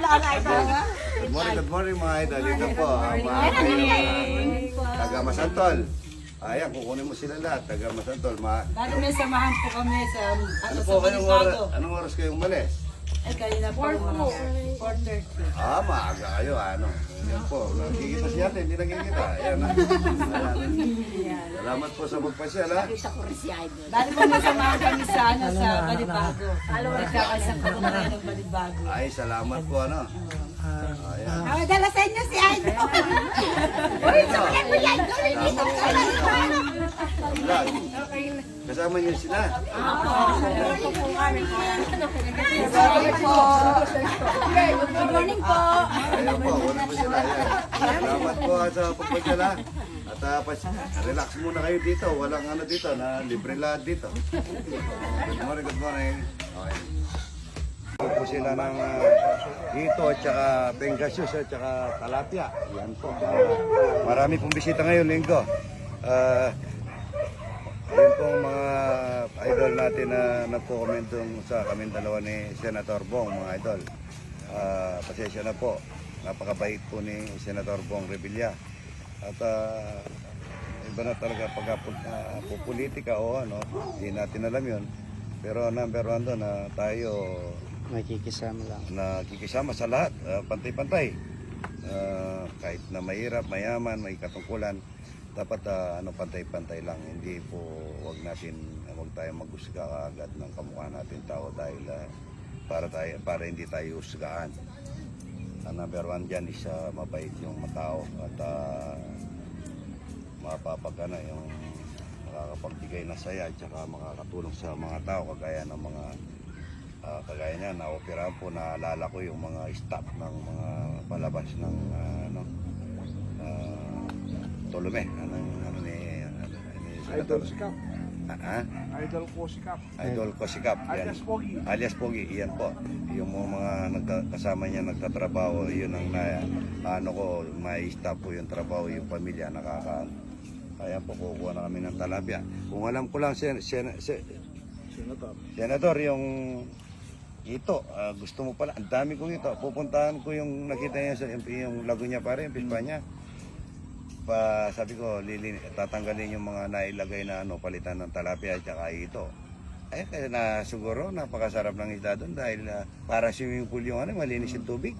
Good morning, good morning mga idol. Ito po, ang mga taga Masantol. Ayan, kukunin mo sila lahat, taga Masantol. Ma Dati may samahan po kami sa ano, ano sa po, anong oras, Balisago. anong oras kayong umalis? Ay, kanina po. 4.30. Ah, maaga kayo, ano. Yan po, nakikita siya natin, hindi nakikita. Ayan, na. Ayan. Salamat po sa magpasyal, ha. Dati po may samahan kami sa ano, sa Balibago. Nagkakasang po kami ng Balibago. Ay, salamat po, ano. Ayan. Ang dala sa inyo si Idol. Uy, sumayan mo yan. Vlog. Kasama niyo sila. Good morning po. Ayan po, wala po sila. Salamat po sa pagpasyal, ha. At uh, pas- relax muna kayo dito. Walang ano dito, na libre lahat dito. Good morning, good morning. Okay. po sila ng uh, dito at saka Pengasius at saka Talapia. Yan po. Marami pong bisita ngayon, linggo. Uh, yun po ang mga idol natin na nagpo-comment dun sa kaming dalawa ni Senator Bong, mga idol. Ah, pasensya na po. Napakabait po ni Senator Bong Revilla. At ah, iba na talaga pag uh, politika o ano, hindi natin alam yun. Pero number one doon na tayo Nakikisama lang. nakikisama sa lahat, ah, pantay-pantay. Ah, kahit na mahirap, mayaman, may katungkulan, dapat ah, ano pantay-pantay lang. Hindi po wag natin wag tayo maghusga agad ng kamukha natin tao dahil ah, para tayo para hindi tayo husgaan. Ang number one dyan is ah, mabait yung matao at uh, mapapagana yung makakapagbigay ng saya at saka makakatulong sa mga tao kagaya ng mga Ah, kagaya niya, na-operahan po, naalala ko yung mga staff ng mga palabas ng uh, Tolome, ano, ano ni, ano, ni Senator. Idol Sikap. Ah, ah? Idol ko Sikap. Idol ko sikap. Yan. Alias Pogi. Alias Pogi, iyan po. Yung mga, mga nagka- kasama niya nagtatrabaho, yun ang na, ano ko, may staff po yung trabaho, yung pamilya, nakaka, kaya po kukuha na kami ng talapia. Kung alam ko lang, sen, sen, sen, Senator. Senador, yung ito, ah, gusto mo pala, ang dami kong ito. Pupuntahan ko yung nakita niya sa yung Laguna pare, yung pispa niya. Pa, sabi ko, lilin, tatanggalin yung mga nailagay na ano, palitan ng talapia at saka ito. Ay, kaya na siguro, napakasarap ng isda doon dahil ah, para swimming pool yung ano, malinis yung tubig.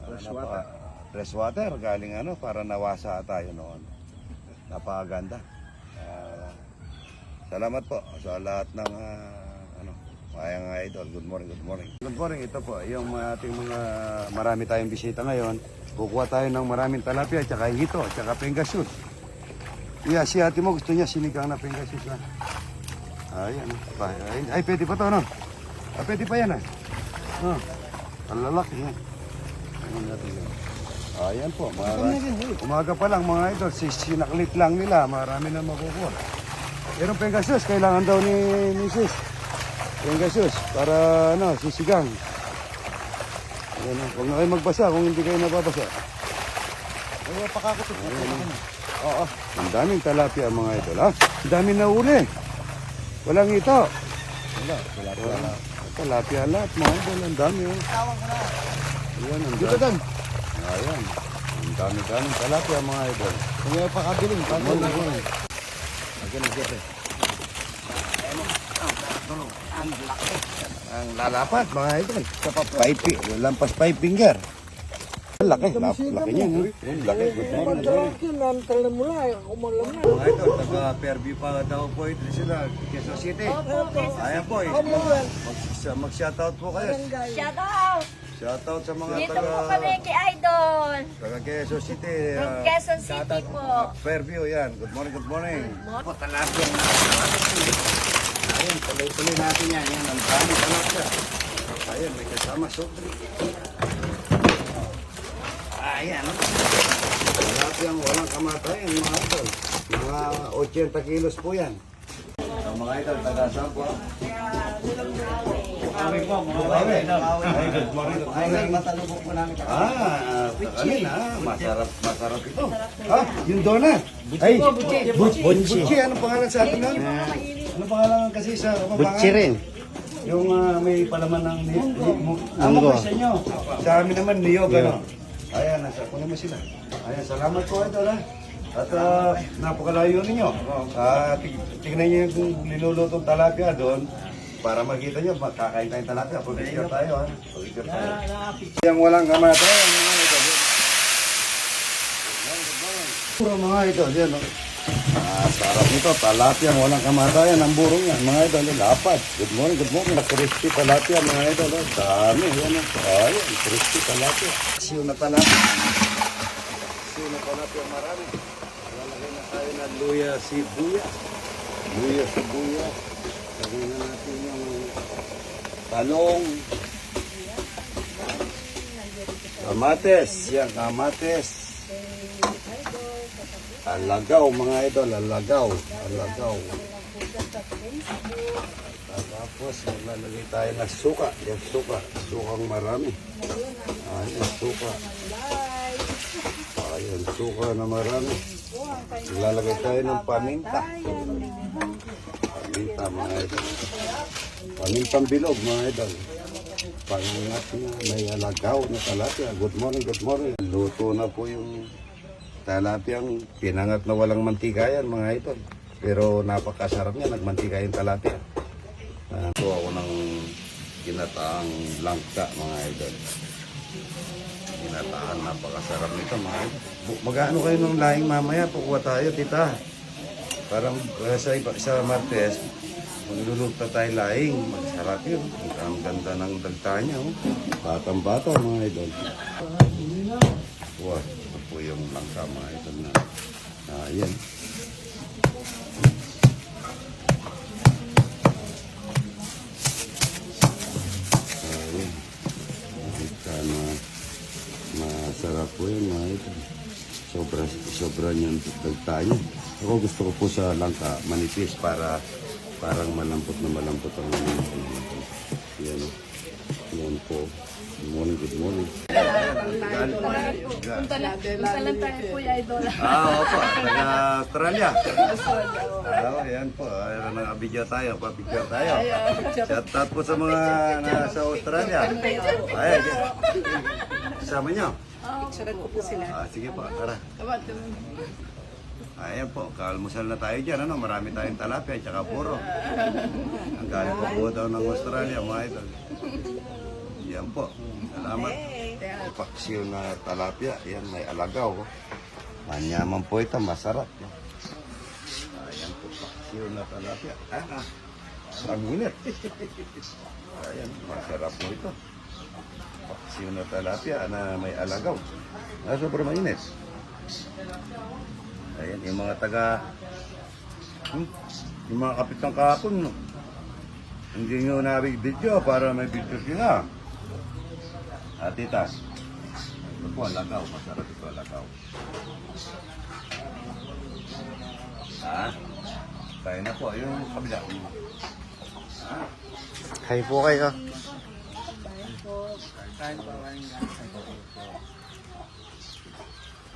Ah, Fresh napaka- Fresh water, galing ano, para nawasa tayo noon. Napakaganda. Ah, Salamat po sa lahat ng ah, ano, mga idol. Good morning, good morning. Good morning, ito po. Yung mga ating mga marami tayong bisita ngayon. Kukuha tayo ng maraming talapia, tsaka hito, tsaka pengasus. Yeah, si ate mo gusto niya sinigang na pengasus na. Ayan. Pa, ay, ay, pwede pa to, no? Ah, pwede pa yan, ah. Oh, ang lalaki yan. Ayan natin yan. Ayan po, marami. Umaga pa lang mga idol, si- sinaklit lang nila, marami na makukuha. Pero Pegasus, kailangan daw ni Mrs. Pegasus, para ano, sisigang. Ayan, oh. huwag na kayo magbasa kung hindi kayo nababasa. Ay, pakakutog. Oo, ang daming talapia mga idol, ha? Ang daming nauli. Walang ito. Wala, talapia lahat. Talapia lahat, mga idol, ang dami, oh. Ayan, ang Dito dami. dan. Ayan, ang dami-daming talapia mga idol. Kung yung pakabiling, paano Wala, yun? Wala. Ayan, ayan. Ang lalapat mga idol. Fi- lampas five finger. Ang Laki, lap, laki niya. Ang Laki. Good morning, good morning. Mga idol, taga Fairview pa daw po ito sila, Quezon City. Ayan po, eh. mag, mag-shoutout po kayo. Shout out. Shoutout sa mga Dito po taga, kami kay Idol. taga Quezon City. From ah, Quezon City po. Fairview, yan. Good morning, good morning. Po, talapia na. Ayun, tuloy-tuloy natin yan. Yan, ang dami talapia. Ayun, may kasama sobre. Ayan, oh. Talapia ang walang kamatayan, mga idol. Mga 80 kilos po yan. Ang mga idol, taga saan po? Mga idol. Ay, good morning, good morning. Matalubog po namin. Ah, alin ah, masarap, masarap ito. Ah, yung donut. Ay, butchi. Butchi. Anong pangalan sa atin nun? Anong pangalan kasi sa kapabangan? Butchi rin. Yung ah, may palaman ng mo, Munggo. ano ba sa inyo? Sa amin naman, niyog, ano? Ayan, nasa kunin mo sila. Ayan, salamat po ito, ha? At ah, napakalayo ninyo. Ah, tig- tignan niyo yung nilulutong talapia doon para makita niyo, makakain tayong talapia. Pag-picture tayo, ha? Pag-picture tayo. Yung walang kamatayan, mga ito. Puro mga ito, yan, no? Ah, sarap nito, talapia, walang kamatayan, ang burong yan, mga ito, lapat. Good morning, good morning, crispy talapia, mga ito, no? Dami, yan? Ayun, crispy talapia. Siyo na talapia. Siyo na talapia, marami. Lalagay na tayo ng luya sibuya. Luya sibuya. Lagay na natin yung talong. Kamates, yan, kamates. Alagaw mga idol, alagaw, alagaw. Tapos maglalagay tayo ng suka, yung suka, sukang marami. Ayan, suka. Ayan, suka na marami. Maglalagay tayo ng paminta. Paminta mga idol. Pamintang bilog mga idol. Pangat na may alagaw na talapia. Good morning, good morning. Luto na po yung Talapiang pinangat na walang mantika yan mga idol. Pero napakasarap niya, nagmantika yung talapia. Uh, so ako ng ginataang langka mga idol. Ginataan, napakasarap nito mga idol. Mag-ano kayo ng laing mamaya, pukuha tayo tita. Parang uh, sa, sa Martes, maglulugta tayo laing. Masarap yun. Ang ganda ng dagta niya. Oh. Batang bata mga idol. Wow, ito po yung langka mga idol na. Ah, yan. Ayun. Nakita na masarap po yun mga idol. Sobra, sobra niyang tagtayo. Ako gusto ko po sa langka manipis para parang malambot na malambot ang ano. Yan o. Yan po. Good morning, good morning. Punta lang tayo po, Idol. Ah, opo. Taga Australia. Ah, yan po. Ayun, naka-video tayo. Pa-picture tayo. Shout out po sa mga nasa Australia. Ayan. Kasama nyo? Picturean ko po sila. Ah, sige po. Tara. Ayan po. Kalmusal na tayo dyan. Ano? Marami tayong talapia at saka puro. Ang galing po po daw ng Australia. Mga idol. Yan po. Salamat. Paksiw na talapia. Yan, may alagaw. oh. Manyaman po ito. Masarap. Ayan po. Paksiw na talapia. Ah, ah. Ang init. Ayan, masarap po ito. Paksiw na talapia na may alagaw. Ah, sobrang mainit. Ayan, yung mga taga... Hmm, yung mga kapit ng kahapon, no? Hindi nyo na-video para may video sila. Ah, tita. Ito po, alagaw. Masarap ito, alagaw. Ha? Tayo na po. Yung kabila. Hi po kayo.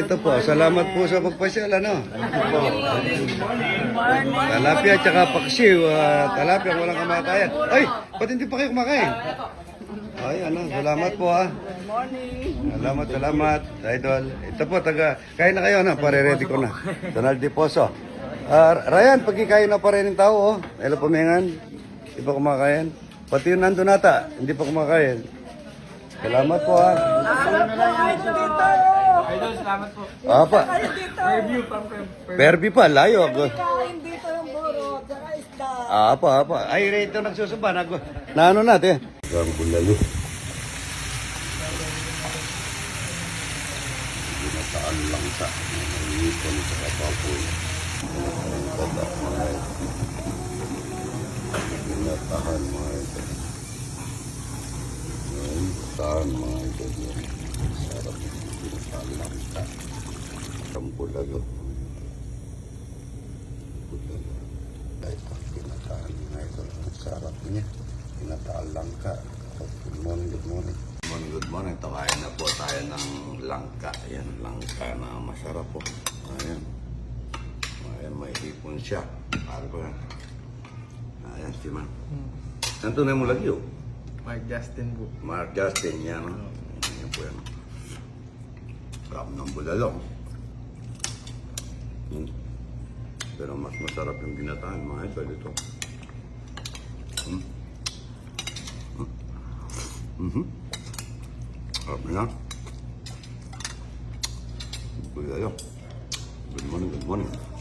ito po. Salamat po sa pagpasyal, ano? Talapia tsaka paksiw. ah, talapia, walang kamatayan. Ay, ba't hindi pa kayo kumakain? Ay, ano, salamat po ha. Salamat, salamat, idol. Ito po, taga, kain na kayo, ano? Pare-ready ko na. Donald Di Poso. Ah, Ryan, pagkikain na pa rin ng tao, oh. Hello, pumingan. Hindi pa kumakain. Pati yung nandun nata, hindi pa kumakain. Salamat po ha. Idol, salamat po. Apa. Review from Perbi pa, layo. ako. Kain dito yung buro, tsaka isda. Apa, apa. Ay, rito nagsusumba. Nag, na ano natin? Ang bulalo. Ginataan lang sa Nangipon sa kapapoy. Ang ganda, mga Ginatahan mga ito. Ginatahan mga ito. Sarap yung ginatahan lang ka. Kampulago. Kampulago. Ito, ginatahan mga ito. Ang sarap niya. Ginatahan lang ka. Good morning, good morning. Good morning, good morning. Na po tayo ng langka. Ayan, langka na masarap po. Ayan. Ayan, may hipon siya. Para ko yan. Si Man. Saan tunay mo lagi, oh? Mark Justin po. Mark Justin, yan. No? Yan po yan. Sarap ng bulalong. Hmm. Pero mas masarap yung ginatahan, mga ito, dito. Hmm. Hmm. Mhm. Sarap na. Bulalong. Good morning, good morning.